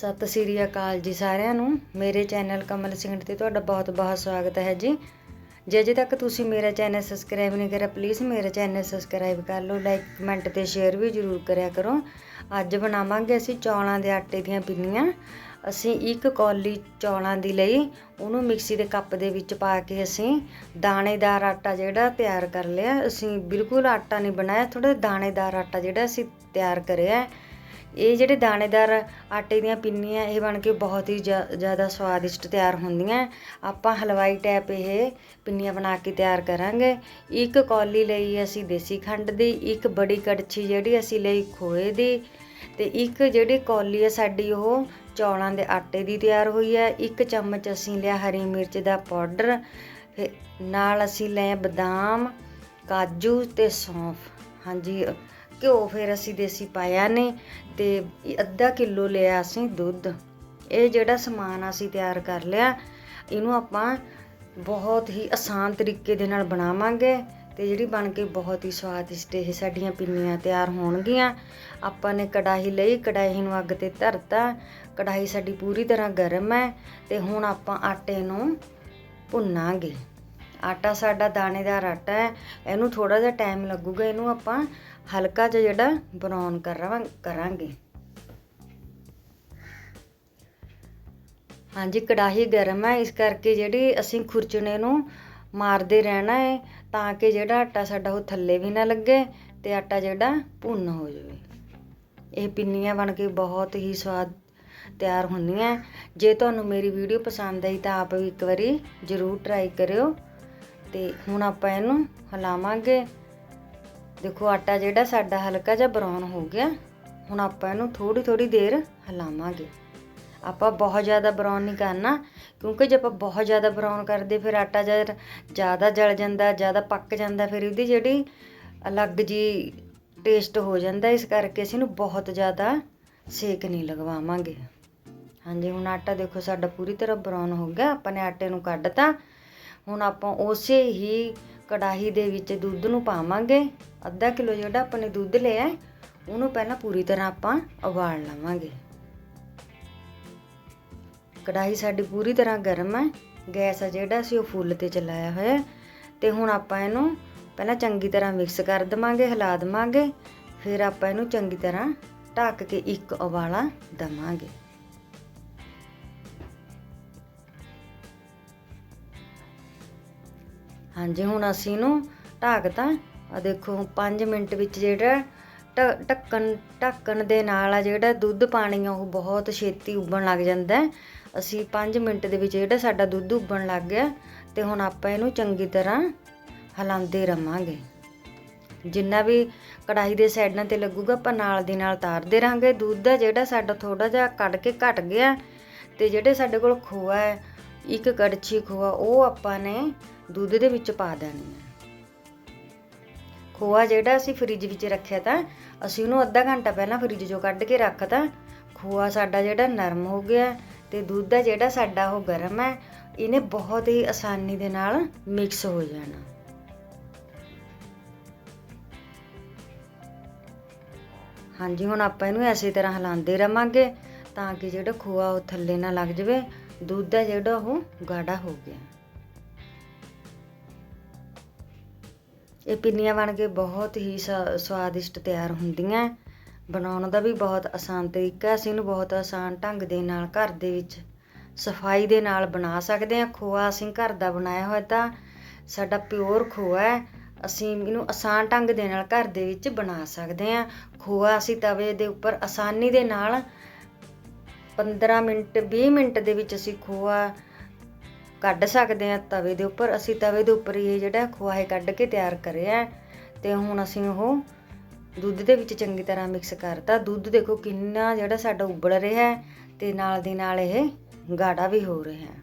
ਸਤਿ ਸ੍ਰੀ ਅਕਾਲ ਜੀ ਸਾਰਿਆਂ ਨੂੰ। ਮੇਰੇ ਚੈਨਲ ਕਮਲ ਸਿੰਘ ਤੇ ਤੁਹਾਡਾ ਬਹੁਤ-ਬਹੁਤ ਸਵਾਗਤ ਹੈ ਜੀ। ਜੇ ਅਜੇ ਤੱਕ ਤੁਸੀਂ ਮੇਰਾ ਚੈਨਲ ਸਬਸਕ੍ਰਾਈਬ ਨਹੀਂ ਕਰਿਆ ਪਲੀਜ਼ ਮੇਰਾ ਚੈਨਲ ਸਬਸਕ੍ਰਾਈਬ ਕਰ ਲਓ ਲਾਈਕ ਕਮੈਂਟ ਤੇ ਸ਼ੇਅਰ ਵੀ ਜ਼ਰੂਰ ਕਰਿਆ ਕਰੋ। ਅੱਜ ਬਣਾਵਾਂਗੇ ਅਸੀਂ ਚੌਲਾਂ ਦੇ ਆਟੇ ਦੀਆਂ ਪਿੰਨੀਆਂ। ਅਸੀਂ ਇੱਕ ਕੌਲੀ ਚੌਲਾਂ ਦੀ ਲਈ, ਉਹਨੂੰ ਮਿਕਸੀ ਦੇ ਕੱਪ ਦੇ ਵਿੱਚ ਪਾ ਕੇ ਅਸੀਂ ਦਾਣੇਦਾਰ ਆਟਾ ਜਿਹੜਾ ਤਿਆਰ ਕਰ ਲਿਆ। ਅਸੀਂ ਬਿਲਕੁਲ ਆਟਾ ਨਹੀਂ ਬਣਾਇਆ ਥੋੜਾ ਦਾਣੇਦਾਰ ਆਟਾ ਜਿਹੜਾ ਅਸੀਂ ਤਿਆਰ ਕਰਿਆ। ਇਹ ਜਿਹੜੇ ਦਾਣੇਦਾਰ ਆਟੇ ਦੀਆਂ ਪਿੰਨੀਆਂ, ਇਹ ਬਣ ਕੇ ਬਹੁਤ ਹੀ ਜ਼ਿਆਦਾ ਸਵਾਦਿਸ਼ਟ ਤਿਆਰ ਹੁੰਦੀਆਂ। ਆਪਾਂ ਹਲਵਾਈ ਟੈਪ ਇਹ ਪਿੰਨੀਆਂ ਬਣਾ ਕੇ ਤਿਆਰ ਕਰਾਂਗੇ। ਇੱਕ ਕੌਲੀ ਲਈ ਅਸੀਂ ਦੇਸੀ ਖੰਡ ਦੀ, ਇੱਕ ਬੜੀ ਕੜਛੀ ਜਿਹੜੀ ਅਸੀਂ ਲਈ ਖੋਏ ਦੀ ਤੇ ਇੱਕ ਜਿਹੜੀ ਕੌਲੀ ਹੈ ਸਾਡੀ ਉਹ ਚੌਲਾਂ ਦੇ ਆਟੇ ਦੀ ਤਿਆਰ ਹੋਈ ਹੈ ਇੱਕ ਚਮਚ ਅਸੀਂ ਲਿਆ ਹਰੀ ਮਿਰਚ ਦਾ ਪਾਊਡਰ ਫਿਰ ਨਾਲ ਅਸੀਂ ਲਏ ਬਦਾਮ, ਕਾਜੂ ਤੇ ਸੌਂਫ। ਹਾਂਜੀ ਘਿਓ ਫਿਰ ਅਸੀਂ ਦੇਸੀ ਪਾਇਆ ਨੇ ਤੇ ਅੱਧਾ ਕਿਲੋ ਲਿਆ ਅਸੀਂ ਦੁੱਧ। ਇਹ ਜਿਹੜਾ ਸਮਾਨ ਅਸੀਂ ਤਿਆਰ ਕਰ ਲਿਆ, ਇਹਨੂੰ ਆਪਾਂ ਬਹੁਤ ਹੀ ਆਸਾਨ ਤਰੀਕੇ ਦੇ ਨਾਲ ਬਣਾਵਾਂਗੇ ਤੇ ਜਿਹੜੀ ਬਣ ਕੇ ਬਹੁਤ ਹੀ ਸਵਾਦਿਸ਼ਟ ਇਹ ਸਾਡੀਆਂ ਪਿੰਨੀਆਂ ਤਿਆਰ ਹੋਣਗੀਆਂ। ਆਪਾਂ ਨੇ ਕੜਾਹੀ ਲਈ, ਕੜਾਹੀ ਨੂੰ ਅੱਗ ਤੇ ਧਰਤਾ, ਕੜਾਹੀ ਸਾਡੀ ਪੂਰੀ ਤਰ੍ਹਾਂ ਗਰਮ ਹੈ ਤੇ ਹੁਣ ਆਪਾਂ ਆਟੇ ਨੂੰ ਭੁੰਨਾਂਗੇ। ਆਟਾ ਸਾਡਾ ਦਾਣੇਦਾਰ ਆਟਾ ਹੈ, ਇਹਨੂੰ ਥੋੜਾ ਜਿਹਾ ਟਾਈਮ ਲੱਗੂਗਾ, ਇਹਨੂੰ ਆਪਾਂ ਹਲਕਾ ਜਿਹਾ ਜਿਹੜਾ ਬਰਾਊਨ ਕਰਾਂ ਕਰਾਂਗੇ। ਹਾਂਜੀ, ਕੜਾਹੀ ਗਰਮ ਹੈ, ਇਸ ਕਰਕੇ ਜਿਹੜੀ ਅਸੀਂ ਖੁਰਚਣੇ ਨੂੰ ਮਾਰਦੇ ਰਹਿਣਾ ਹੈ, ਤਾਂ ਕਿ ਜਿਹੜਾ ਆਟਾ ਸਾਡਾ ਉਹ ਥੱਲੇ ਵੀ ਨਾ ਲੱਗੇ ਤੇ ਆਟਾ ਜਿਹੜਾ ਭੁੰਨ ਹੋ ਜਾਵੇ। ਇਹ ਪਿੰਨੀਆਂ ਬਣ ਕੇ ਬਹੁਤ ਹੀ ਸਵਾਦ ਤਿਆਰ ਹੁੰਦੀਆਂ। ਜੇ ਤੁਹਾਨੂੰ ਮੇਰੀ ਵੀਡੀਓ ਪਸੰਦ ਆਈ ਤਾਂ ਆਪ ਵੀ ਇੱਕ ਵਾਰੀ ਜ਼ਰੂਰ ਟਰਾਈ ਕਰਿਓ। ਤੇ ਹੁਣ ਆਪਾਂ ਇਹਨੂੰ ਹਿਲਾਵਾਂਗੇ। ਦੇਖੋ, ਆਟਾ ਜਿਹੜਾ ਸਾਡਾ ਹਲਕਾ ਜਿਹਾ ਬਰਾਊਨ ਹੋ ਗਿਆ। ਹੁਣ ਆਪਾਂ ਇਹਨੂੰ ਥੋੜੀ ਥੋੜੀ ਦੇਰ ਹਿਲਾਵਾਂਗੇ। ਆਪਾਂ ਬਹੁਤ ਜ਼ਿਆਦਾ ਬਰਾਊਨ ਨਹੀਂ ਕਰਨਾ, ਕਿਉਂਕਿ ਜੇ ਆਪਾਂ ਬਹੁਤ ਜ਼ਿਆਦਾ ਬਰਾਊਨ ਕਰਦੇ, ਫਿਰ ਆਟਾ ਜਦ ਜ਼ਿਆਦਾ ਜਲ ਜਾਂਦਾ, ਜ਼ਿਆਦਾ ਪੱਕ ਜਾਂਦਾ, ਫਿਰ ਇਹਦੀ ਜਿਹੜੀ ਅਲੱਗ ਜੀ ਟੇਸਟ ਹੋ ਜਾਂਦਾ। ਇਸ ਕਰਕੇ ਅਸੀਂ ਇਹਨੂੰ ਬਹੁਤ ਜ਼ਿਆਦਾ ਸੇਕ ਨਹੀਂ ਲਗਵਾਵਾਂਗੇ। ਹਾਂਜੀ, ਹੁਣ ਆਟਾ ਦੇਖੋ, ਸਾਡਾ ਪੂਰੀ ਤਰ੍ਹਾਂ ਬਰਾਊਨ ਹੋ ਗਿਆ। ਆਪਾਂ ਨੇ ਆਟੇ ਨੂੰ ਕੱਢਤਾ। ਹੁਣ ਆਪਾਂ ਉਸੇ ਹੀ ਕੜਾਹੀ ਦੇ ਵਿੱਚ ਦੁੱਧ ਨੂੰ ਪਾਵਾਂਗੇ। ਅੱਧਾ ਕਿਲੋ ਜਿਹੜਾ ਆਪਾਂ ਨੇ ਦੁੱਧ ਲਿਆ ਉਹਨੂੰ ਪਹਿਲਾਂ ਪੂਰੀ ਤਰ੍ਹਾਂ ਆਪਾਂ ਉਬਾਲ ਲਵਾਂਗੇ। ਕੜਾਹੀ ਸਾਡੀ ਪੂਰੀ ਤਰ੍ਹਾਂ ਗਰਮ ਹੈ, ਗੈਸ ਆ ਜਿਹੜਾ ਅਸੀਂ ਉਹ ਫੁੱਲ ਤੇ ਚਲਾਇਆ ਹੋਇਆ ਹੈ। ਤੇ ਹੁਣ ਆਪਾਂ ਇਹਨੂੰ ਪਹਿਲਾਂ ਚੰਗੀ ਤਰ੍ਹਾਂ ਮਿਕਸ ਕਰ ਦਵਾਂਗੇ, ਹਿਲਾ ਦਵਾਂਗੇ, ਫਿਰ ਆਪਾਂ ਇਹਨੂੰ ਚੰਗੀ ਤਰ੍ਹਾਂ ਢੱਕ ਕੇ ਇੱਕ ਉਬਾਲਾ ਦਵਾਂਗੇ। ਹਾਂਜੀ, ਹੁਣ ਅਸੀਂ ਇਹਨੂੰ ਢੱਕਤਾ ਆ ਦੇਖੋ 5 ਮਿੰਟ ਵਿੱਚ ਜਿਹੜਾ ਢ- ਢੱਕਣ ਢੱਕਣ ਦੇ ਨਾਲ ਆ ਜਿਹੜਾ ਦੁੱਧ ਪਾਣੀ ਆ, ਉਹ ਬਹੁਤ ਛੇਤੀ ਉਬਲਣ ਲੱਗ ਜਾਂਦਾ ਅਸੀਂ 5 ਮਿੰਟ ਦੇ ਵਿੱਚ ਜਿਹੜਾ ਸਾਡਾ ਦੁੱਧ ਉਬਲਣ ਲੱਗ ਗਿਆ, ਤੇ ਹੁਣ ਆਪਾਂ ਇਹਨੂੰ ਚੰਗੀ ਤਰ੍ਹਾਂ ਹਿਲਾਉਂਦੇ ਰਵਾਂਗੇ। ਜਿੰਨਾ ਵੀ ਕੜਾਹੀ ਦੇ ਸਾਈਡਾਂ ਤੇ ਲੱਗੂਗਾ, ਆਪਾਂ ਨਾਲ ਦੀ ਨਾਲ ਤਾਰਦੇ ਰਹਾਂਗੇ। ਦੁੱਧ ਆ ਜਿਹੜਾ ਸਾਡਾ ਥੋੜਾ ਜਿਹਾ ਕੱਢ ਕੇ ਘਟ ਗਿਆ, ਤੇ ਜਿਹੜੇ ਸਾਡੇ ਕੋਲ ਖੋਆ ਹੈ, ਇੱਕ ਕੜਛੀ ਖੋਆ, ਉਹ ਆਪਾਂ ਨੇ ਦੁੱਧ ਦੇ ਵਿੱਚ ਪਾ ਦੇਣੀ ਹੈ ਖੋਆ ਜਿਹੜਾ ਅਸੀਂ ਫ੍ਰਿਜ ਵਿੱਚ ਰੱਖਿਆ ਤਾਂ, ਅਸੀਂ ਉਹਨੂੰ ਅੱਧਾ ਘੰਟਾ ਪਹਿਲਾਂ ਫ੍ਰਿਜ 'ਚੋਂ ਕੱਢ ਕੇ ਰੱਖਤਾ ਖੋਆ ਸਾਡਾ ਜਿਹੜਾ ਨਰਮ ਹੋ ਗਿਆ ਤੇ ਦੁੱਧ ਦਾ ਜਿਹੜਾ ਸਾਡਾ ਉਹ ਗਰਮ ਹੈ ਇਹਨੇ ਬਹੁਤ ਹੀ ਆਸਾਨੀ ਦੇ ਨਾਲ ਮਿਕਸ ਹੋ ਜਾਣਾ। ਹਾਂਜੀ, ਹੁਣ ਆਪਾਂ ਇਹਨੂੰ ਐਸੇ ਤਰ੍ਹਾਂ ਹਿਲਾਉਂਦੇ ਰਵਾਂਗੇ ਤਾਂ ਕਿ ਜਿਹੜਾ ਖੋਆ ਉਹ ਥੱਲੇ ਨਾ ਲੱਗ ਜਾਵੇ। ਦੁੱਧ ਦਾ ਜਿਹੜਾ ਉਹ ਗਾੜਾ ਹੋ ਗਿਆ। ਇਹ ਪਿੰਨੀਆਂ ਬਣ ਕੇ ਬਹੁਤ ਹੀ ਸ- ਸਵਾਦਿਸ਼ਟ ਤਿਆਰ ਹੁੰਦੀਆਂ। ਬਣਾਉਣ ਦਾ ਵੀ ਬਹੁਤ ਆਸਾਨ ਤਰੀਕਾ ਅਸੀਂ ਇਹਨੂੰ ਬਹੁਤ ਆਸਾਨ ਢੰਗ ਦੇ ਨਾਲ ਘਰ ਦੇ ਵਿੱਚ ਸਫ਼ਾਈ ਦੇ ਨਾਲ ਬਣਾ ਸਕਦੇ ਹਾਂ। ਖੋਆ ਅਸੀਂ ਘਰ ਦਾ ਬਣਾਇਆ ਹੋਇਆ ਤਾਂ ਸਾਡਾ ਪਿਓਰ ਖੋਆ ਹੈ। ਅਸੀਂ ਇਹਨੂੰ ਆਸਾਨ ਢੰਗ ਦੇ ਨਾਲ ਘਰ ਦੇ ਵਿੱਚ ਬਣਾ ਸਕਦੇ ਹਾਂ। ਖੋਆ ਅਸੀਂ ਤਵੇ ਦੇ ਉੱਪਰ ਆਸਾਨੀ ਦੇ ਨਾਲ 15 ਮਿੰਟ 20 ਮਿੰਟ ਦੇ ਵਿੱਚ ਅਸੀਂ ਖੋਆ ਕੱਢ ਸਕਦੇ ਹਾਂ ਤਵੇ ਦੇ ਉੱਪਰ। ਅਸੀਂ ਤਵੇ ਦੇ ਉੱਪਰ ਇਹ ਜਿਹੜਾ ਖੋਆ ਹੈ ਕੱਢ ਕੇ ਤਿਆਰ ਕਰਿਆ ਹੈ। ਤੇ ਹੁਣ ਅਸੀਂ ਉਹ ਦੁੱਧ ਦੇ ਵਿੱਚ ਚੰਗੀ ਤਰ੍ਹਾਂ ਮਿਕਸ ਕਰਤਾ। ਦੁੱਧ ਦੇਖੋ ਕਿੰਨਾ ਜਿਹੜਾ ਸਾਡਾ ਉਬਲ ਰਿਹਾ ਹੈ ਤੇ ਨਾਲ ਦੀ ਨਾਲ ਇਹ ਗਾੜਾ ਵੀ ਹੋ ਰਿਹਾ ਹੈ।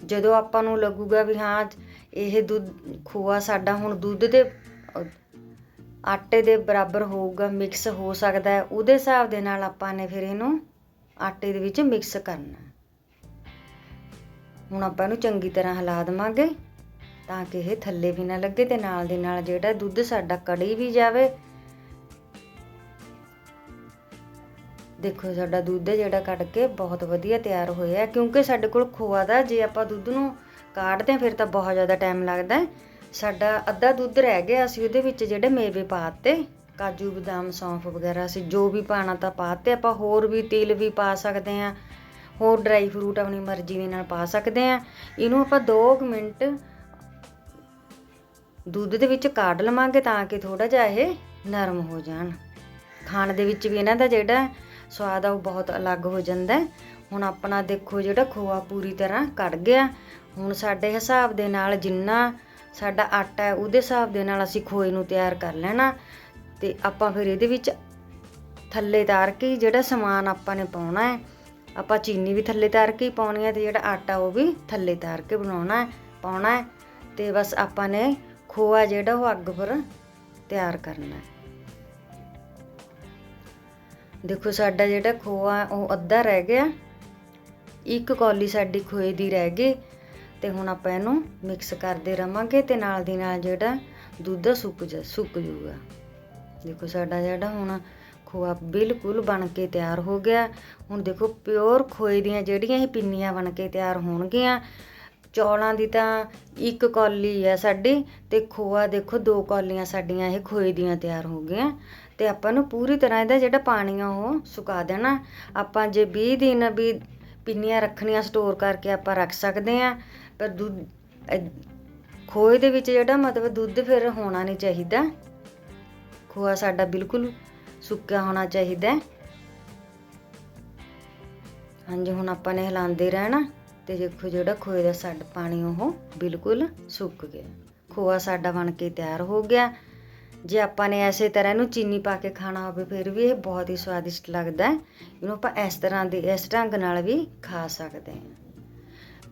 ਜਦੋਂ ਆਪਾਂ ਨੂੰ ਲੱਗੂਗਾ ਵੀ ਹਾਂ, ਇਹ ਦੁੱਧ ਖੋਆ ਸਾਡਾ ਹੁਣ ਦੁੱਧ ਦੇ ਆਟੇ ਦੇ ਬਰਾਬਰ ਹੋਊਗਾ ਮਿਕਸ ਹੋ ਸਕਦਾ ਹੈ। ਉਹਦੇ ਹਿਸਾਬ ਦੇ ਨਾਲ ਆਪਾਂ ਨੇ ਫਿਰ ਇਹਨੂੰ ਆਟੇ ਦੇ ਵਿੱਚ ਮਿਕਸ ਕਰਨਾ ਹੁਣ ਆਪਾਂ ਇਹਨੂੰ ਚੰਗੀ ਤਰ੍ਹਾਂ ਹਿਲਾ ਦੇਵਾਂਗੇ ਤਾਂ ਕਿ ਇਹ ਥੱਲੇ ਵੀ ਨਾ ਲੱਗੇ ਤੇ ਨਾਲ ਦੇ ਨਾਲ ਜਿਹੜਾ ਦੁੱਧ ਸਾਡਾ ਕੜੀ ਵੀ ਜਾਵੇ ਦੇਖੋ ਸਾਡਾ ਦੁੱਧ ਜਿਹੜਾ ਕੱਢ ਕੇ ਬਹੁਤ ਵਧੀਆ ਤਿਆਰ ਹੋਇਆ ਕਿਉਂਕਿ ਸਾਡੇ ਕੋਲ ਖੋਆ ਦਾ ਜੇ ਆਪਾਂ ਦੁੱਧ ਨੂੰ ਕਾੜਦੇ ਹਾਂ, ਫਿਰ ਤਾਂ ਬਹੁਤ ਜ਼ਿਆਦਾ ਟਾਈਮ ਲੱਗਦਾ ਹੈ। ਸਾਡਾ ਅੱਧਾ ਦੁੱਧ ਰਹਿ ਗਿਆ, ਅਸੀਂ ਉਹਦੇ ਵਿੱਚ ਜਿਹੜੇ ਮੇਵੇ ਪਾਤੇ, ਕਾਜੂ ਬਦਾਮ, ਸੌਂਫ ਵਗੈਰਾ, ਅਸੀਂ ਜੋ ਵੀ ਪਾਣਾ ਤਾਂ ਪਾਤੇ, ਆਪਾਂ ਹੋਰ ਵੀ ਤਿਲ ਵੀ ਪਾ ਸਕਦੇ ਹਾਂ ਹੋਰ ਡਰਾਈ ਫਰੂਟ ਆਪਣੀ ਮਰਜ਼ੀ ਦੇ ਨਾਲ ਪਾ ਸਕਦੇ ਹਾਂ ਇਹਨੂੰ ਆਪਾਂ 2 ਮਿੰਟ ਦੁੱਧ ਦੇ ਵਿੱਚ ਕਾੜ ਲਵਾਂਗੇ ਤਾਂ ਕਿ ਥੋੜਾ ਜਿਹਾ ਇਹ ਨਰਮ ਹੋ ਜਾਣ। ਖਾਣ ਦੇ ਵਿੱਚ ਵੀ ਇਹਨਾਂ ਦਾ ਜਿਹੜਾ ਸਵਾਦ ਆ ਉਹ ਬਹੁਤ ਅਲੱਗ ਹੋ ਜਾਂਦਾ ਹੁਣ ਆਪਣਾ ਦੇਖੋ ਜਿਹੜਾ ਖੋਆ ਪੂਰੀ ਤਰ੍ਹਾਂ ਕੱਢ ਗਿਆ। ਹੁਣ ਸਾਡੇ ਹਿਸਾਬ ਦੇ ਨਾਲ ਜਿੰਨਾ ਸਾਡਾ ਆਟਾ ਹੈ, ਉਹਦੇ ਹਿਸਾਬ ਦੇ ਨਾਲ ਅਸੀਂ ਖੋਏ ਨੂੰ ਤਿਆਰ ਕਰ ਲੈਣਾ। ਤੇ ਆਪਾਂ ਫਿਰ ਇਹਦੇ ਵਿੱਚ ਥੱਲੇ ਤਾਰ ਕੇ ਜਿਹੜਾ ਸਮਾਨ ਆਪਾਂ ਨੇ ਪਾਉਣਾ ਹੈ ਆਪਾਂ ਚੀਨੀ ਵੀ ਥੱਲੇ ਤਾਰ ਕੇ ਹੀ ਪਾਉਣੀ ਹੈ ਤੇ ਜਿਹੜਾ ਆਟਾ ਉਹ ਵੀ ਥੱਲੇ ਤਾਰ ਕੇ ਬਣਾਉਣਾ ਹੈ, ਪਾਉਣਾ ਹੈ ਤੇ ਬਸ ਆਪਾਂ ਨੇ ਖੋਆ ਜਿਹੜਾ ਉਹ ਅੱਗ ਪਰ ਤਿਆਰ ਕਰਨਾ ਹੈ। ਦੇਖੋ ਸਾਡਾ ਜਿਹੜਾ ਖੋਆ ਉਹ ਅੱਧਾ ਰਹਿ ਗਿਆ, ਇੱਕ ਕੌਲੀ ਸਾਡੀ ਖੋਏ ਦੀ ਰਹਿ ਗਈ ਤੇ ਹੁਣ ਆਪਾਂ ਇਹਨੂੰ ਮਿਕਸ ਕਰਦੇ ਰਵਾਂਗੇ ਤੇ ਨਾਲ ਦੀ ਨਾਲ ਜਿਹੜਾ ਦੁੱਧ ਸੁੱਕ ਜਾ, ਸੁੱਕ ਜੂਗਾ ਦੇਖੋ ਸਾਡਾ ਜਿਹੜਾ ਹੁਣ ਖੋਆ ਬਿਲਕੁਲ ਬਣ ਕੇ ਤਿਆਰ ਹੋ ਗਿਆ। ਹੁਣ ਦੇਖੋ ਪਿਓਰ ਖੋਏ ਦੀਆਂ ਜਿਹੜੀਆਂ ਇਹ ਪਿੰਨੀਆਂ ਬਣ ਕੇ ਤਿਆਰ ਹੋਣਗੀਆਂ। ਚੌਲਾਂ ਦੀ ਤਾਂ ਇੱਕ ਕੌਲੀ ਹੈ ਸਾਡੀ ਤੇ ਖੋਆ ਦੇਖੋ ਦੋ ਕੌਲੀਆਂ ਸਾਡੀਆਂ ਇਹ ਖੋਏ ਦੀਆਂ ਤਿਆਰ ਹੋ ਗਈਆਂ। ਤੇ ਆਪਾਂ ਨੂੰ ਪੂਰੀ ਤਰ੍ਹਾਂ ਇਹਦਾ ਜਿਹੜਾ ਪਾਣੀ ਆ ਉਹ ਸੁਕਾ ਦੇਣਾ। ਆਪਾਂ ਜੇ 20 ਦਿਨ ਵੀ ਪਿੰਨੀਆਂ ਰੱਖਣੀਆਂ ਸਟੋਰ ਕਰਕੇ ਆਪਾਂ ਰੱਖ ਸਕਦੇ ਆ ਪਰ ਦੁੱਧ, ਅਹ ਖੋਏ ਦੇ ਵਿੱਚ ਜਿਹੜਾ ਮਤਲਬ ਦੁੱਧ ਫਿਰ ਹੋਣਾ ਨਹੀਂ ਚਾਹੀਦਾ। ਖੋਆ ਸਾਡਾ ਬਿਲਕੁਲ ਸੁੱਕਿਆ ਹੋਣਾ ਚਾਹੀਦਾ ਹਾਂਜੀ, ਹੁਣ ਆਪਾਂ ਨੇ ਹਿਲਾਉਂਦੇ ਰਹਿਣਾ ਤੇ ਦੇਖੋ ਜਿਹੜਾ ਖੋਏ ਦਾ ਸਾਡਾ ਪਾਣੀ ਉਹ ਬਿਲਕੁਲ ਸੁੱਕ ਗਿਆ। ਖੋਆ ਸਾਡਾ ਬਣ ਕੇ ਤਿਆਰ ਹੋ ਗਿਆ। ਜੇ ਆਪਾਂ ਨੇ ਐਸੇ ਤਰ੍ਹਾਂ ਇਹਨੂੰ ਚੀਨੀ ਪਾ ਕੇ ਖਾਣਾ ਹੋਵੇ, ਫਿਰ ਵੀ ਇਹ ਬਹੁਤ ਹੀ ਸਵਾਦਿਸ਼ਟ ਲੱਗਦਾ ਹੈ। ਇਹਨੂੰ ਆਪਾਂ ਇਸ ਤਰ੍ਹਾਂ ਦੇ, ਇਸ ਢੰਗ ਨਾਲ ਵੀ ਖਾ ਸਕਦੇ ਹਾਂ।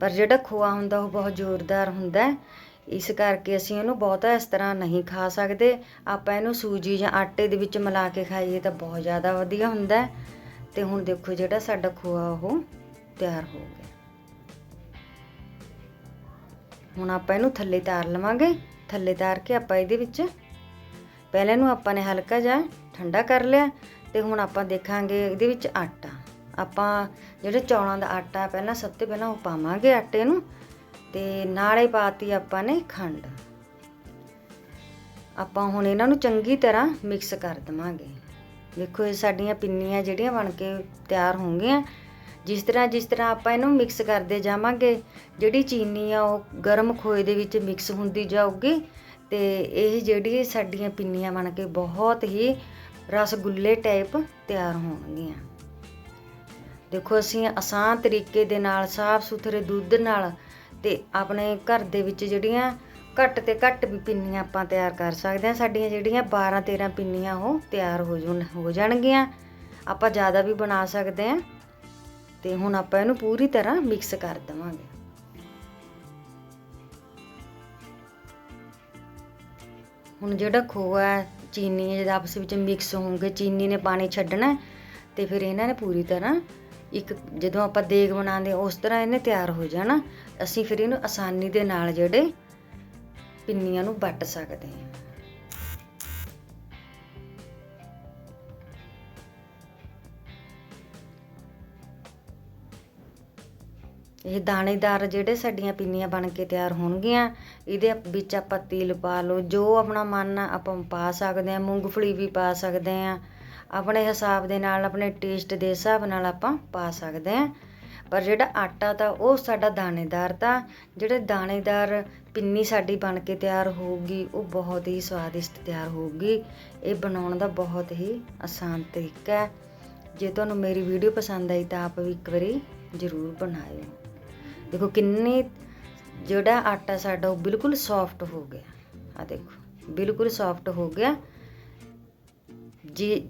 ਪਰ ਜਿਹੜਾ ਖੋਆ ਹੁੰਦਾ, ਉਹ ਬਹੁਤ ਜ਼ੋਰਦਾਰ ਹੁੰਦਾ ਹੈ। ਇਸ ਕਰਕੇ ਅਸੀਂ ਇਹਨੂੰ ਬਹੁਤਾ ਇਸ ਤਰ੍ਹਾਂ ਨਹੀਂ ਖਾ ਸਕਦੇ। ਆਪਾਂ ਇਹਨੂੰ ਸੂਜੀ ਜਾਂ ਆਟੇ ਦੇ ਵਿੱਚ ਮਿਲਾ ਕੇ ਖਾਈਏ ਤਾਂ ਬਹੁਤ ਜ਼ਿਆਦਾ ਵਧੀਆ ਹੁੰਦਾ ਤੇ ਹੁਣ ਦੇਖੋ ਜਿਹੜਾ ਸਾਡਾ ਖੋਆ ਉਹ ਤਿਆਰ ਹੋ ਗਿਆ। ਹੁਣ ਆਪਾਂ ਇਹਨੂੰ ਥੱਲੇ ਤਾਰ ਲਵਾਂਗੇ। ਥੱਲੇ ਤਾਰ ਕੇ ਆਪਾਂ ਇਹਦੇ ਵਿੱਚ ਪਹਿਲਾਂ ਇਹਨੂੰ ਆਪਾਂ ਨੇ ਹਲਕਾ ਜਿਹਾ ਠੰਡਾ ਕਰ ਲਿਆ ਤੇ ਹੁਣ ਆਪਾਂ ਦੇਖਾਂਗੇ ਇਹਦੇ ਵਿੱਚ ਆਟਾ। ਆਪਾਂ ਜਿਹੜੇ ਚੌਲਾਂ ਦਾ ਆਟਾ ਪਹਿਲਾਂ ਸਭ ਤੋਂ ਪਹਿਲਾਂ ਉਹ ਪਾਵਾਂਗੇ ਆਟੇ ਨੂੰ। ਤੇ ਨਾਲੇ ਪਾਤੀ ਆਪਾਂ ਨੇ ਖੰਡ। ਆਪਾਂ ਹੁਣ ਇਹਨਾਂ ਨੂੰ ਚੰਗੀ ਤਰ੍ਹਾਂ ਮਿਕਸ ਕਰ ਦਵਾਂਗੇ। ਦੇਖੋ ਇਹ ਸਾਡੀਆਂ ਪਿੰਨੀਆਂ ਜਿਹੜੀਆਂ ਬਣ ਕੇ ਤਿਆਰ ਹੋਣਗੀਆਂ। ਜਿਸ ਤਰ੍ਹਾਂ ਜਿਸ ਤਰ੍ਹਾਂ ਆਪਾਂ ਇਹਨੂੰ ਮਿਕਸ ਕਰਦੇ ਜਾਵਾਂਗੇ, ਜਿਹੜੀ ਚੀਨੀ ਆ ਉਹ ਗਰਮ ਖੋਏ ਦੇ ਵਿੱਚ ਮਿਕਸ ਹੁੰਦੀ ਜਾਊਗੀ ਤੇ ਇਹ ਜਿਹੜੀ ਸਾਡੀਆਂ ਪਿੰਨੀਆਂ ਬਣ ਕੇ ਬਹੁਤ ਹੀ ਰਸਗੁੱਲੇ ਟਾਈਪ ਤਿਆਰ ਹੋਣਗੀਆਂ। ਦੇਖੋ ਅਸੀਂ ਆਸਾਨ ਤਰੀਕੇ ਦੇ ਨਾਲ ਸਾਫ਼ ਸੁਥਰੇ ਦੁੱਧ ਨਾਲ ਤੇ ਆਪਣੇ ਘਰ ਦੇ ਵਿੱਚ ਜਿਹੜੀਆਂ ਘੱਟ ਤੇ ਘੱਟ ਵੀ ਪਿੰਨੀਆਂ ਆਪਾਂ ਤਿਆਰ ਕਰ ਸਕਦੇ ਹਾਂ। ਸਾਡੀਆਂ ਜਿਹੜੀਆਂ 12 13 ਪਿੰਨੀਆਂ ਉਹ ਤਿਆਰ ਹੋ ਜੂਨ ਹੋ ਜਾਣਗੀਆਂ। ਆਪਾਂ ਜ਼ਿਆਦਾ ਵੀ ਬਣਾ ਸਕਦੇ ਹਾਂ ਤੇ ਹੁਣ ਆਪਾਂ ਇਹਨੂੰ ਪੂਰੀ ਤਰ੍ਹਾਂ ਮਿਕਸ ਕਰ ਦਵਾਂਗੇ। ਹੁਣ ਜਿਹੜਾ ਖੋਆ ਹੈ, ਚੀਨੀ ਹੈ ਜਦ ਆਪਸ ਵਿੱਚ ਮਿਕਸ ਹੋਣਗੇ ਚੀਨੀ ਨੇ ਪਾਣੀ ਛੱਡਣਾ ਤੇ ਫਿਰ ਇਹਨਾਂ ਨੇ ਪੂਰੀ ਤਰ੍ਹਾਂ ਇੱਕ ਜਦੋਂ ਆਪਾਂ ਦੇਗ ਬਣਾਉਂਦੇ ਹਾਂ, ਉਸ ਤਰ੍ਹਾਂ ਇਹਨੇ ਤਿਆਰ ਹੋ ਜਾਣਾ। ਅਸੀਂ ਫਿਰ ਇਹਨੂੰ ਆਸਾਨੀ ਦੇ ਨਾਲ ਜਿਹੜੇ ਪਿੰਨੀਆਂ ਨੂੰ ਵੱਟ ਸਕਦੇ ਹਾਂ। ਇਹ ਦਾਣੇਦਾਰ ਜਿਹੜੇ ਸਾਡੀਆਂ ਪਿੰਨੀਆਂ ਬਣ ਕੇ ਤਿਆਰ ਹੋਣਗੀਆਂ, ਇਹਦੇ ਵਿੱਚ ਆਪਾਂ ਤਿਲ ਪਾ ਲਓ, ਜੋ ਆਪਣਾ ਮਨ ਆ, ਆਪਾਂ ਪਾ ਸਕਦੇ ਹਾਂ, ਮੂੰਗਫਲੀ ਵੀ ਪਾ ਸਕਦੇ ਹਾਂ। ਆਪਣੇ ਹਿਸਾਬ ਦੇ ਨਾਲ, ਆਪਣੇ ਟੇਸਟ ਦੇ ਹਿਸਾਬ ਨਾਲ ਆਪਾਂ ਪਾ ਸਕਦੇ ਹਾਂ। ਪਰ ਜਿਹੜਾ ਆਟਾ ਤਾ ਉਹ ਸਾਡਾ ਦਾਣੇਦਾਰ ਤਾ ਜਿਹੜੇ ਦਾਣੇਦਾਰ ਪਿੰਨੀ ਸਾਡੀ ਬਣ ਕੇ ਤਿਆਰ ਹੋਊਗੀ, ਉਹ ਬਹੁਤ ਹੀ ਸਵਾਦਿਸ਼ਟ ਤਿਆਰ ਹੋਊਗੀ। ਇਹ ਬਣਾਉਣ ਦਾ ਬਹੁਤ ਹੀ ਆਸਾਨ ਤਰੀਕਾ ਹੈ। ਜੇ ਤੁਹਾਨੂੰ ਮੇਰੀ ਵੀਡੀਓ ਪਸੰਦ ਆਈ ਤਾਂ ਆਪ ਵੀ ਇੱਕ ਵਾਰੀ ਜ਼ਰੂਰ ਬਣਾਇਓ। ਦੇਖੋ ਕਿੰਨੀ, ਜਿਹੜਾ ਆਟਾ ਸਾਡਾ ਉਹ ਬਿਲਕੁਲ ਸੌਫਟ ਹੋ ਗਿਆ। ਆ ਦੇਖੋ, ਬਿਲਕੁਲ ਸੌਫਟ ਹੋ ਗਿਆ। ਜੀ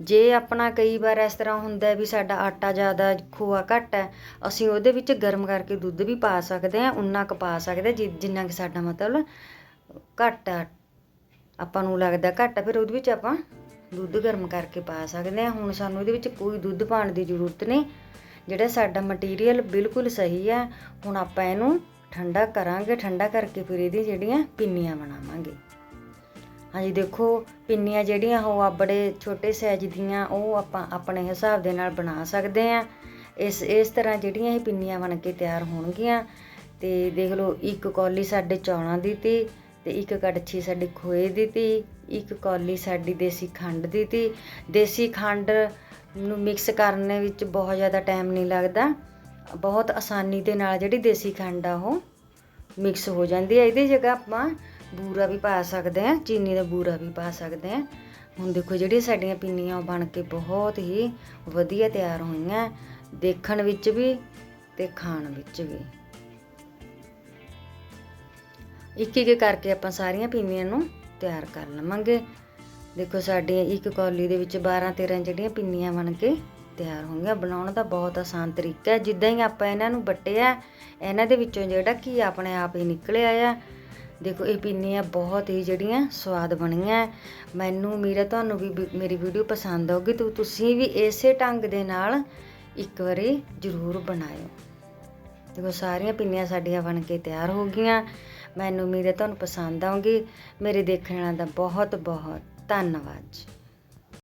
ਜੇ ਆਪਣਾ ਕਈ ਵਾਰ ਇਸ ਤਰ੍ਹਾਂ ਹੁੰਦਾ ਵੀ ਸਾਡਾ ਆਟਾ ਜ਼ਿਆਦਾ ਖੋਆ ਘੱਟ ਹੈ, ਅਸੀਂ ਉਹਦੇ ਵਿੱਚ ਗਰਮ ਕਰਕੇ ਦੁੱਧ ਵੀ ਪਾ ਸਕਦੇ ਹਾਂ, ਉਨਾ ਕੁ ਪਾ ਸਕਦੇ ਜਿ- ਜਿੰਨਾ ਕਿ ਸਾਡਾ ਮਤਲਬ ਘੱਟ ਆ ਆਪਾਂ ਨੂੰ ਲੱਗਦਾ ਘੱਟ ਫਿਰ ਉਹਦੇ ਵਿੱਚ ਆਪਾਂ ਦੁੱਧ ਗਰਮ ਕਰਕੇ ਪਾ ਸਕਦੇ ਹਾਂ। ਹੁਣ ਸਾਨੂੰ ਇਹਦੇ ਵਿੱਚ ਕੋਈ ਦੁੱਧ ਪਾਉਣ ਦੀ ਜ਼ਰੂਰਤ ਨਹੀਂ। ਜਿਹੜਾ ਸਾਡਾ ਮਟੀਰੀਅਲ ਬਿਲਕੁਲ ਸਹੀ ਹੈ, ਹੁਣ ਆਪਾਂ ਇਹਨੂੰ ਠੰਡਾ ਕਰਾਂਗੇ, ਠੰਡਾ ਕਰਕੇ ਫਿਰ ਇਹਦੀ ਜਿਹੜੀਆਂ ਪਿੰਨੀਆਂ ਬਣਾਵਾਂਗੇ। ਹਾਂਜੀ, ਦੇਖੋ, ਪਿੰਨੀਆਂ ਜਿਹੜੀਆਂ, ਉਹ ਆ ਬੜੇ ਛੋਟੇ ਸਾਈਜ਼ ਦੀਆਂ, ਉਹ ਆਪਾਂ ਆਪਣੇ ਹਿਸਾਬ ਦੇ ਨਾਲ ਬਣਾ ਸਕਦੇ ਆ ਇਸ ਇਸ ਤਰ੍ਹਾਂ ਜਿਹੜੀਆਂ ਇਹ ਪਿੰਨੀਆਂ ਬਣ ਕੇ ਤਿਆਰ ਹੋਣਗੀਆਂ। ਤੇ ਦੇਖ ਲਓ, ਇੱਕ ਕੌਲੀ ਸਾਡੇ ਚੌਲਾਂ ਦੀ ਤੀ ਤੇ ਇੱਕ ਕੜਛੀ ਸਾਡੀ ਖੋਏ ਦੀ ਤੀ, ਇੱਕ ਕੌਲੀ ਸਾਡੀ ਦੇਸੀ ਖੰਡ ਦੀ ਤੀ। ਦੇਸੀ ਖੰਡ ਨੂੰ ਮਿਕਸ ਕਰਨ ਵਿੱਚ ਬਹੁਤ ਜ਼ਿਆਦਾ ਟਾਈਮ ਨਹੀਂ ਲੱਗਦਾ। ਬਹੁਤ ਆਸਾਨੀ ਦੇ ਨਾਲ ਜਿਹੜੀ ਦੇਸੀ ਖੰਡ ਆ, ਉਹ ਮਿਕਸ ਹੋ ਜਾਂਦੀ ਹੈ ਇਹਦੀ ਜਗ੍ਹਾ ਆਪਾਂ ਬੂਰਾ ਵੀ ਪਾ ਸਕਦੇ ਹਾਂ, ਚੀਨੀ ਦਾ ਬੂਰਾ ਵੀ ਪਾ ਸਕਦੇ ਹਾਂ। ਹੁਣ ਦੇਖੋ ਜਿਹੜੀਆਂ ਸਾਡੀਆਂ ਪਿੰਨੀਆਂ ਉਹ ਬਣ ਕੇ ਬਹੁਤ ਹੀ ਵਧੀਆ ਤਿਆਰ ਹੋਈਆਂ, ਦੇਖਣ ਵਿੱਚ ਵੀ ਤੇ ਖਾਣ ਵਿੱਚ ਵੀ। ਇੱਕ ਇੱਕ ਕਰਕੇ ਆਪਾਂ ਸਾਰੀਆਂ ਪਿੰਨੀਆਂ ਨੂੰ ਤਿਆਰ ਕਰ ਲਵਾਂਗੇ। ਦੇਖੋ ਸਾਡੀਆਂ ਇੱਕ ਕੌਲੀ ਦੇ ਵਿੱਚ 12 13 ਜਿਹੜੀਆਂ ਪਿੰਨੀਆਂ ਬਣ ਕੇ ਤਿਆਰ ਹੋਣਗੀਆਂ ਬਣਾਉਣ ਦਾ ਬਹੁਤ ਆਸਾਨ ਤਰੀਕਾ ਹੈ। ਜਿੱਦਾਂ ਹੀ ਆਪਾਂ ਇਹਨਾਂ ਨੂੰ ਵੱਟਿਆ, ਇਹਨਾਂ ਦੇ ਵਿੱਚੋਂ ਜਿਹੜਾ ਕੀ ਆਪਣੇ ਆਪ ਹੀ ਨਿਕਲਿਆ ਆ ਦੇਖੋ ਇਹ ਪਿੰਨੀਆਂ ਬਹੁਤ ਹੀ ਜਿਹੜੀਆਂ ਸਵਾਦ ਬਣੀਆਂ ਮੈਨੂੰ ਉਮੀਦ ਤੁਹਾਨੂੰ ਵੀ ਵੀ ਮੇਰੀ ਵੀਡੀਓ ਪਸੰਦ ਆਊਗੀ, ਤੇ, ਤੁਸੀਂ ਵੀ ਇਸੇ ਢੰਗ ਦੇ ਨਾਲ ਇੱਕ ਵਾਰੀ ਜ਼ਰੂਰ ਬਣਾਇਓ। ਦੇਖੋ, ਸਾਰੀਆਂ ਪਿੰਨੀਆਂ ਸਾਡੀਆਂ ਬਣ ਕੇ ਤਿਆਰ ਹੋ ਗਈਆਂ। ਮੈਨੂੰ ਉਮੀਦ ਹੈ ਤੁਹਾਨੂੰ ਪਸੰਦ ਆਉਗੀ ਮੇਰੇ ਦੇਖਣ ਦਾ ਬਹੁਤ ਬਹੁਤ ਧੰਨਵਾਦ ਜੀ।